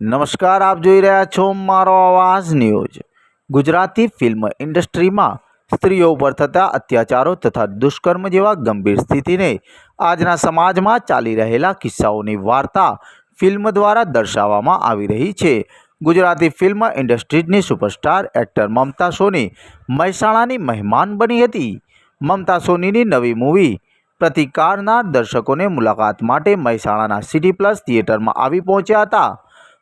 નમસ્કાર, આપ જોઈ રહ્યા છો મારો અવાજ ન્યૂઝ. ગુજરાતી ફિલ્મ ઇન્ડસ્ટ્રીમાં સ્ત્રીઓ ઉપર થતા અત્યાચારો તથા દુષ્કર્મ જેવા ગંભીર સ્થિતિને આજના સમાજમાં ચાલી રહેલા કિસ્સાઓની વાર્તા ફિલ્મ દ્વારા દર્શાવવામાં આવી રહી છે. ગુજરાતી ફિલ્મ ઇન્ડસ્ટ્રીઝની સુપરસ્ટાર એક્ટર મમતા સોની મહેસાણાની મહેમાન બની હતી. મમતા સોનીની નવી મૂવી પ્રતિકારના દર્શકોને મુલાકાત માટે મહેસાણાના સિટી પ્લસ થિયેટરમાં આવી પહોંચ્યા હતા.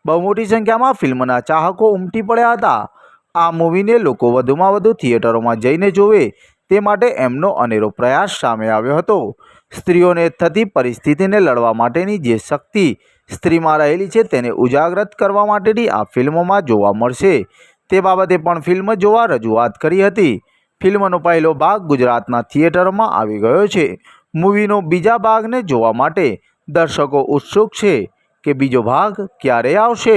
બહુ મોટી સંખ્યામાં ફિલ્મના ચાહકો ઉમટી પડ્યા હતા. આ મૂવીને લોકો વધુમાં વધુ થિયેટરોમાં જઈને જોવે તે માટે એમનો અનેરો પ્રયાસ સામે આવ્યો હતો. સ્ત્રીઓને થતી પરિસ્થિતિને લડવા માટેની જે શક્તિ સ્ત્રીમાં રહેલી છે તેને ઉજાગૃત કરવા માટેની આ ફિલ્મોમાં જોવા મળશે. તે બાબતે પણ ફિલ્મ જોવા રજૂઆત કરી હતી. ફિલ્મનો પહેલો ભાગ ગુજરાતના થિયેટરોમાં આવી ગયો છે. મૂવીનો બીજા ભાગને જોવા માટે દર્શકો ઉત્સુક છે. કે બીજો ભાગ ક્યારે આવશે?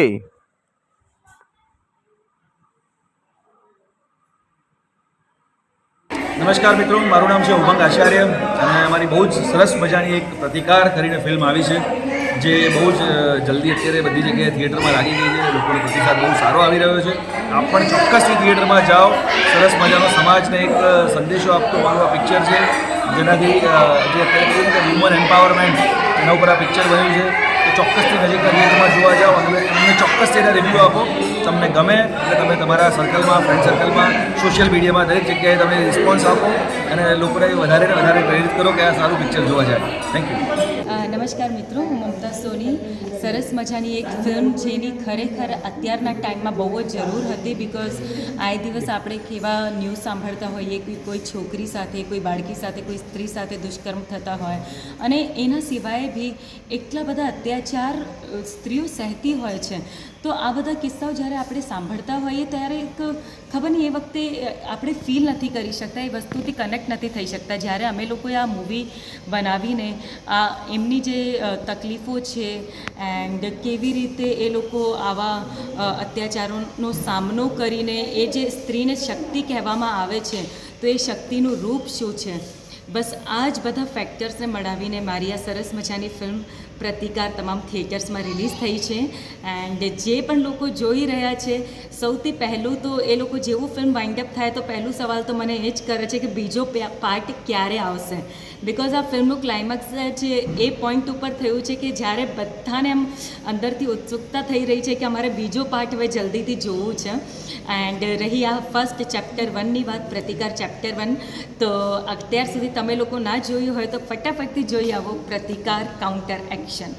નમસ્કાર મિત્રો, મારું નામ છે ઉમંગ આચાર્ય અને અમારી બહુ જ સરસ મજાની એક પ્રતિકાર કરીને ફિલ્મ આવી છે, જે બહુ જ જલ્દી અત્યારે બધી જગ્યાએ થિયેટરમાં લાગી ગઈ છે, લોકોનો પ્રતિસાદ બહુ સારો આવી રહ્યો છે. આપ પણ ચોક્કસથી થિયેટરમાં જાઓ, સરસ મજાનો સમાજને એક સંદેશો આપતો મારું આ પિક્ચર છે, જેનાથી જે અત્યારે વુમન એમ્પાવરમેન્ટ એના ઉપર આ પિક્ચર બન્યું છે. તો ચોક્કસથી નજીક થિયેટરમાં જોવા જાઓ અને અમને ચોક્કસ તેના રિવ્યૂ આપો. તમને ગમે એટલે તમે તમારા સર્કલમાં ફ્રેન્ડ સર્કલમાં સોશિયલ મીડિયામાં દરેક જગ્યાએ તમે રિસ્પોન્સ આપો અને લોકોને વધારે ને વધારે પ્રેરિત કરો કે આ સારું પિક્ચર જોવા જાય. થેન્ક યુ નમસ્કાર મિત્રો, હું મમતા સોની. સરસ મજાની એક ફિલ્મ જેની ખરેખર અત્યારના ટાઈમમાં બહુ જ જરૂર હતી બિકોઝ આ દિવસ આપણે કેવા ન્યૂઝ સાંભળતા હોઈએ કે કોઈ છોકરી સાથે, કોઈ બાળકી સાથે, કોઈ સ્ત્રી સાથે દુષ્કર્મ થતા હોય. અને એના સિવાય બી એટલા બધા અત્યાચાર સ્ત્રીઓ સહેતી હોય છે. તો આ બધા કિસ્સાઓ જ્યારે આપણે સાંભળતા હોઈએ ત્યારે એક ખબર નહીં, એ વખતે આપણે ફીલ નથી કરી શકતા, એ વસ્તુથી કનેક્ટ નથી થઈ શકતા. જ્યારે અમે લોકોએ આ મૂવી બનાવીને, આ એમની જે તકલીફો છે એન્ડ કેવી રીતે એ લોકો આવા અત્યાચારોનો સામનો કરીને એ જે સ્ત્રીને શક્તિ કહેવામાં આવે છે, તો એ શક્તિનું રૂપ શું છે? બસ આ જ બધા ફેક્ટર્સને મળાવીને મારી આ સરસ મજાની ફિલ્મ પ્રતિકાર તમામ થિયેટર્સમાં રિલીઝ થઈ છે. એન્ડ જે પણ લોકો જોઈ રહ્યા છે, સૌથી પહેલું તો એ લોકો જેવું ફિલ્મ વાઇન્ડ અપ થાય તો પહેલું સવાલ તો મને એ જ કરે છે કે બીજો પાર્ટ ક્યારે આવશે? બિકોઝ આ ફિલ્મનું ક્લાઇમેક્સ છે એ પોઈન્ટ ઉપર થયું છે કે જ્યારે બધાને એમ અંદરથી ઉત્સુકતા થઈ રહી છે કે અમારે બીજો પાર્ટ હવે જલ્દીથી જોવું છે. એન્ડ રહી આ ફર્સ્ટ ચેપ્ટર વનની વાત, પ્રતિકાર ચેપ્ટર વન તો અત્યાર સુધી તમે લોકો ના જોયું હોય તો ફટાફટથી જોઈ આવો પ્રતિકાર કાઉન્ટર એક્શન